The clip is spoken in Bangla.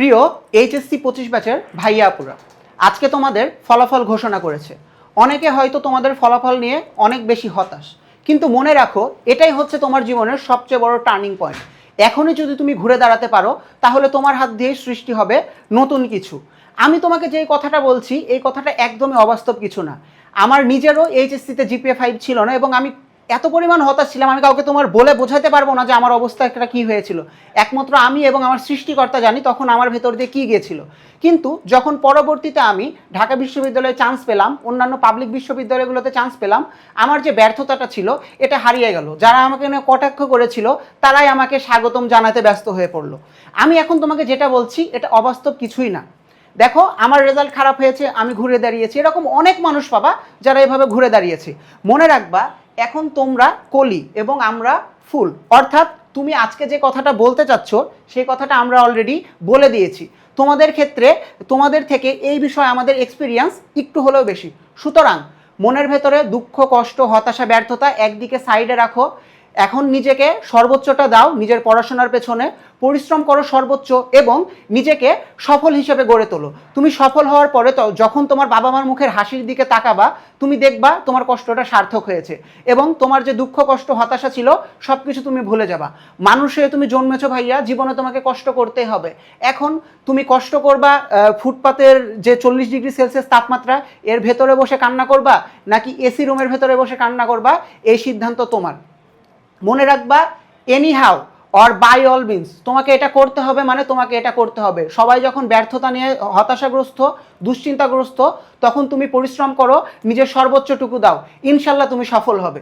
প্রিয় এইচএসসি পঁচিশ ব্যাচের ভাইয়া আপুরা, আজকে তোমাদের ফলাফল ঘোষণা করেছে। অনেকে হয়তো তোমাদের ফলাফল নিয়ে অনেক বেশি হতাশ, কিন্তু মনে রাখো, এটাই হচ্ছে তোমার জীবনের সবচেয়ে বড় টার্নিং পয়েন্ট। এখনই যদি তুমি ঘুরে দাঁড়াতে পারো, তাহলে তোমার হাত দিয়েই সৃষ্টি হবে নতুন কিছু। আমি তোমাকে যে কথাটা বলছি, এই কথাটা একদমই অবাস্তব কিছু না। আমার নিজেরও এইচএসসিতে জিপিএ ফাইভ ছিল না এবং আমি এত পরিমাণ হতাশ ছিলাম, আমি কাউকে তোমার বলে বোঝাতে পারব না যে আমার অবস্থা একটা কী হয়েছিল। একমাত্র আমি এবং আমার সৃষ্টিকর্তা জানি তখন আমার ভেতর দিয়ে কী গিয়েছিল। কিন্তু যখন পরবর্তীতে আমি ঢাকা বিশ্ববিদ্যালয়ে চান্স পেলাম, অন্যান্য পাবলিক বিশ্ববিদ্যালয়গুলোতে চান্স পেলাম, আমার যে ব্যর্থতাটা ছিল, এটা হারিয়ে গেল। যারা আমাকে কটাক্ষ করেছিল, তারাই আমাকে স্বাগতম জানাতে ব্যস্ত হয়ে পড়ল। আমি এখন তোমাকে যেটা বলছি, এটা অবাস্তব কিছুই না। দেখো, আমার রেজাল্ট খারাপ হয়েছে, আমি ঘুরে দাঁড়িয়েছি। এরকম অনেক মানুষ পাবা যারা এভাবে ঘুরে দাঁড়িয়েছে। মনে রাখবা এখন তোমরা কলি এবং আমরা ফুল। অর্থাৎ তুমি আজকে যে কথাটা বলতে চাচ্ছ, সেই কথাটা আমরা অলরেডি বলে দিয়েছি। তোমাদের ক্ষেত্রে, তোমাদের থেকে এই বিষয়ে আমাদের এক্সপিরিয়েন্স একটু হলেও বেশি। সুতরাং, মনের ভেতরে দুঃখ, কষ্ট, হতাশা, ব্যর্থতা একদিকে সাইডে রাখো এখন নিজেকে সর্বোচ্চটা দাও, নিজের পড়াশোনার পেছনে, পরিশ্রম করো সর্বোচ্চ এবং নিজেকে সফল হিসেবে গড়ে তোলো। তুমি সফল হওয়ার পরে তো যখন তোমার বাবা মার মুখের হাসির দিকে তাকাবা, তুমি দেখবা তোমার কষ্টটা সার্থক হয়েছে এবং তোমার যে দুঃখ, কষ্ট, হতাশা ছিল সব কিছু তুমি ভুলে যাবা। মানুষ হয়ে তুমি জন্মেছো ভাইয়া, জীবনে তোমাকে কষ্ট করতে হবে। এখন তুমি কষ্ট করবা ফুটপাতের যে চল্লিশ ডিগ্রি সেলসিয়াস তাপমাত্রা, এর ভেতরে বসে কান্না করবা নাকি এসি রুমের ভেতরে বসে কান্না করবা, এই সিদ্ধান্ত তোমার। মনে রাখবা anyhow or by all means তোমাকে এটা করতে হবে মানে তোমাকে এটা করতে হবে। সবাই যখন ব্যর্থতা নিয়ে হতাশাগ্রস্ত, দুশ্চিন্তাগ্রস্ত, তখন তুমি পরিশ্রম করো, নিজের সর্বোচ্চটুকু দাও। ইনশাল্লাহ তুমি সফল হবে।